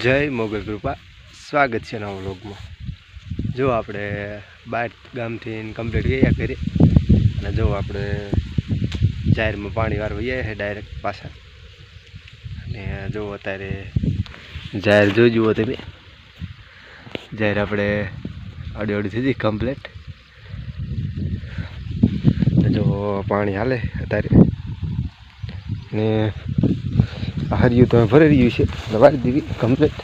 જય મોગલ કૃપા. સ્વાગત છે નવા વ્લોગમાં. જો આપણે બાર ગામથી કમ્પ્લીટ ગયા કરી અને જો આપણે જાહેરમાં પાણી વાર વૈયા છે ડાયરેક્ટ પાછા. અને જો અત્યારે જાહેર જોઈ જુઓ તમે જાહેર આપણે અડી અડી થઈ કમ્પ્લીટ જો પાણી હાલે અત્યારે. ને હરિયું તો ભરી રહ્યું છે વાળી દેવી કમ્પ્લીટ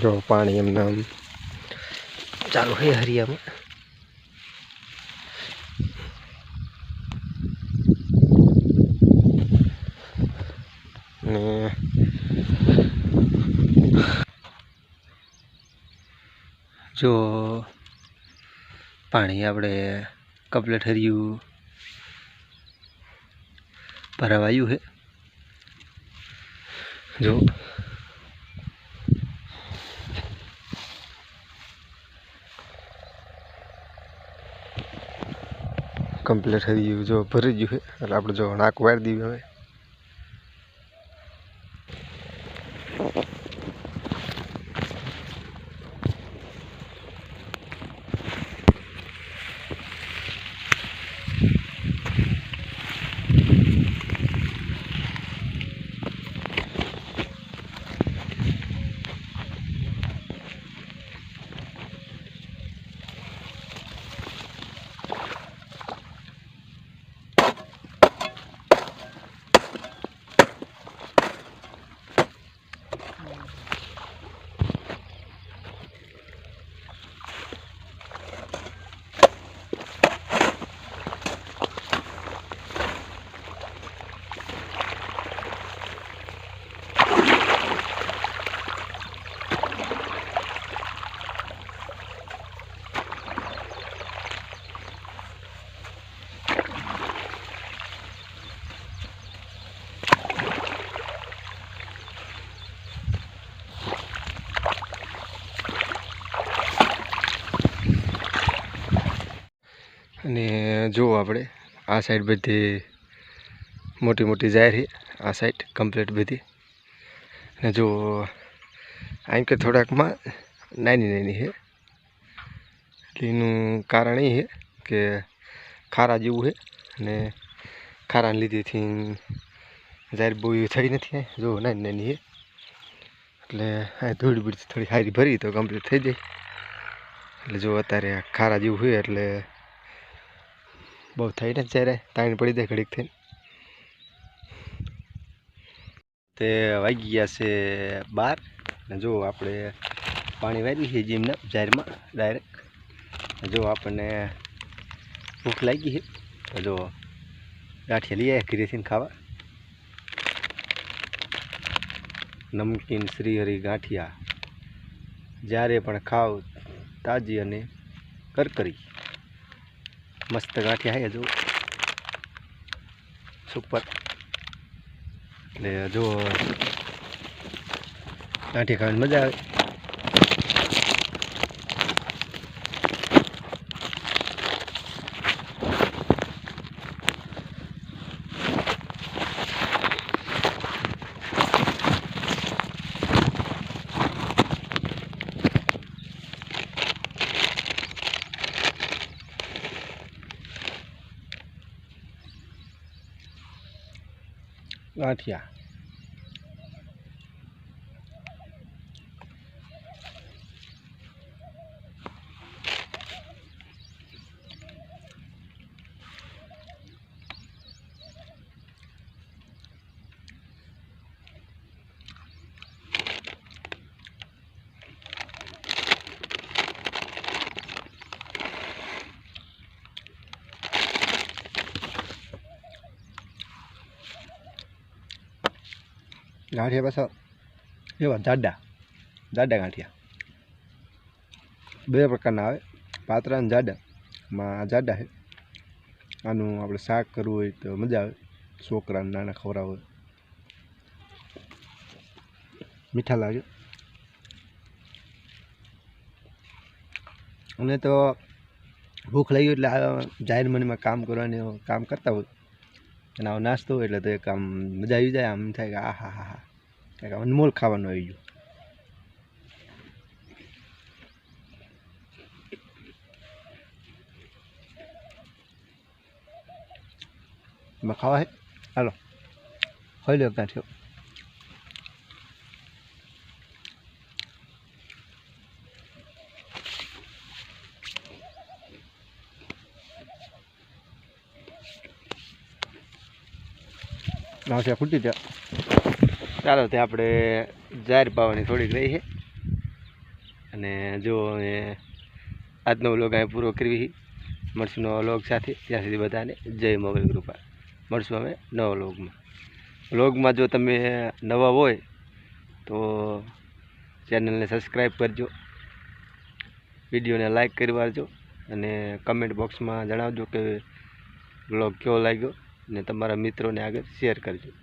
જો પાણી એમને આમ ચાલુ છે હરિયામાં. ને જો પાણી આપણે કમ્પ્લીટ હરિયું ભરાવાયું છે જો. કમ્પ્લીટ થઈ ગયું, જો ભરી ગયું છે એટલે આપણે જો નાક વાળી દઈએ હવે અને જુઓ આપણે. આ સાઈડ બધી મોટી મોટી જાહેરી આ સાઈડ કમ્પ્લીટ બધી. અને જો, આમ કે થોડાકમાં નાની નાની છે. એનું કારણ એ છે કે ખારા જેવું છે. અને ખારાને લીધેથી જાહેર બહુ થઈ નથી જો, નાની નાની છે. એટલે આ ધૂળ બીડ થોડી હારી ભરી તો કમ્પ્લીટ થઈ જાય. એટલે જો અત્યારે ખારા જેવું હોય એટલે બહુ થઈને ને જ્યારે તાણી પડી જાય ઘડીક થઈને. તે વાગી ગયા છે બાર. ને જો આપણે પાણી વાળી છે જીમને જાહેરમાં ડાયરેક્ટ જો આપણને ભૂખ લાગી છે. તો જો ગાંઠિયા લઈ આવ્યા ઘરેથી ખાવા. નમકીન, શ્રીહરી, ગાંઠિયા. જ્યારે પણ ખાવ, તાજી અને કરકરી. મસ્ત ગાંઠિયા હે જો. સુપર એટલે જો ગાંઠિયા ખાવાની મજા આવે. ગાંઠિયા ગાંઠિયા પાછા એવા જાડા જાડા ગાંઠિયા. બે પ્રકારના આવે પાતરા અને જાડા. માં જાડા છે. આનું આપણે શાક કરવું હોય તો મજા આવે, છોકરાને નાના ખવડાવે મીઠા લાગે. અને તો ભૂખ લાગી એટલે આ જાહેર મનીમાં કામ કરવાની, કામ કરતા હોય. અને આવો નાસ્તો એટલે તો એક આમ મજા આવી જાય, આમ થાય કે આ હા હા હા કંઈક અનમોલ ખાવાનું આવી ગયું. ખાવા હે? હાલો. હોય લો ક્યાં થયો નાખ્યા ફૂટી ત્યાં ચાલો, તે આપણે જાહેર પાવાની થોડીક રહી છે. અને જો આજનો વ્લોગ અહીં પૂરો કરવી મળશું નવા વ્લોગ સાથે. ત્યાં સુધી બધાને જય મોગલ કૃપા. મળશું અમે નવા વ્લોગમાં વ્લોગમાં જો તમે નવા હોય, તો ચેનલને સબસ્ક્રાઈબ કરજો. વિડીયોને લાઈક કરી વાળજો. અને કમેન્ટ બોક્સમાં જણાવજો કે વ્લોગ કેવો લાગ્યો. ને તમારા મિત્રોને આગળ શેર કરજો.